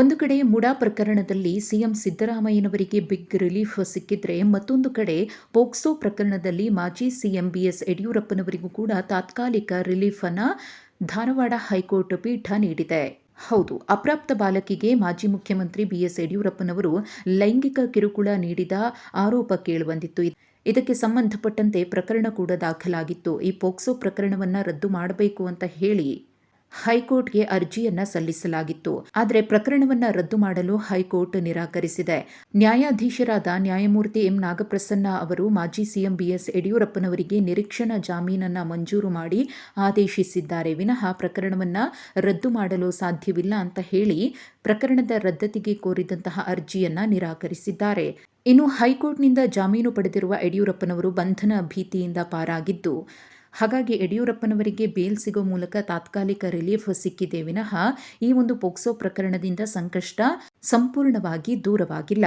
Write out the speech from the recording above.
ಒಂದು ಕಡೆ ಮುಡಾ ಪ್ರಕರಣದಲ್ಲಿ ಸಿಎಂ ಸಿದ್ದರಾಮಯ್ಯನವರಿಗೆ ಬಿಗ್ ರಿಲೀಫ್ ಸಿಕ್ಕಿದ್ರೆ ಮತ್ತೊಂದು ಕಡೆ ಪೋಕ್ಸೋ ಪ್ರಕರಣದಲ್ಲಿ ಮಾಜಿ ಸಿಎಂ ಬಿಎಸ್ ಯಡಿಯೂರಪ್ಪನವರಿಗೂ ಕೂಡ ತಾತ್ಕಾಲಿಕ ರಿಲೀಫ್ ಅನ್ನು ಧಾರವಾಡ ಹೈಕೋರ್ಟ್ ಪೀಠ ನೀಡಿದೆ. ಹೌದು, ಅಪ್ರಾಪ್ತ ಬಾಲಕಿಗೆ ಮಾಜಿ ಮುಖ್ಯಮಂತ್ರಿ ಬಿಎಸ್ ಯಡಿಯೂರಪ್ಪನವರು ಲೈಂಗಿಕ ಕಿರುಕುಳ ನೀಡಿದ ಆರೋಪ ಕೇಳಿಬಂದಿತ್ತು. ಇದಕ್ಕೆ ಸಂಬಂಧಪಟ್ಟಂತೆ ಪ್ರಕರಣ ಕೂಡ ದಾಖಲಾಗಿತ್ತು. ಈ ಪೋಕ್ಸೋ ಪ್ರಕರಣವನ್ನ ರದ್ದು ಮಾಡಬೇಕು ಅಂತ ಹೇಳಿ ಹೈಕೋರ್ಟ್ಗೆ ಅರ್ಜಿಯನ್ನ ಸಲ್ಲಿಸಲಾಗಿತ್ತು. ಆದರೆ ಪ್ರಕರಣವನ್ನ ರದ್ದು ಮಾಡಲು ಹೈಕೋರ್ಟ್ ನಿರಾಕರಿಸಿದೆ. ನ್ಯಾಯಾಧೀಶರಾದ ನ್ಯಾಯಮೂರ್ತಿ ಎಂ ನಾಗಪ್ರಸನ್ನ ಅವರು ಮಾಜಿ ಸಿಎಂ ಬಿಎಸ್ ಯಡಿಯೂರಪ್ಪನವರಿಗೆ ನಿರೀಕ್ಷಣಾ ಜಾಮೀನನ್ನ ಮಂಜೂರು ಮಾಡಿ ಆದೇಶಿಸಿದ್ದಾರೆ. ವಿನಃ ಪ್ರಕರಣವನ್ನ ರದ್ದು ಮಾಡಲು ಸಾಧ್ಯವಿಲ್ಲ ಅಂತ ಹೇಳಿ ಪ್ರಕರಣದ ರದ್ದತಿಗೆ ಕೋರಿದಂತಹ ಅರ್ಜಿಯನ್ನ ನಿರಾಕರಿಸಿದ್ದಾರೆ. ಇನ್ನು ಹೈಕೋರ್ಟ್ನಿಂದ ಜಾಮೀನು ಪಡೆದಿರುವ ಯಡಿಯೂರಪ್ಪನವರು ಬಂಧನ ಭೀತಿಯಿಂದ ಪಾರಾಗಿದ್ದು ಹಾಗಾಗಿ ಯಡಿಯೂರಪ್ಪನವರಿಗೆ ಬೇಲ್ ಸಿಗೋ ಮೂಲಕ ತಾತ್ಕಾಲಿಕ ರಿಲೀಫ್ ಸಿಕ್ಕಿದೆ ವಿನಃ ಈ ಒಂದು ಪೋಕ್ಸೋ ಪ್ರಕರಣದಿಂದ ಸಂಕಷ್ಟ ಸಂಪೂರ್ಣವಾಗಿ ದೂರವಾಗಿಲ್ಲ.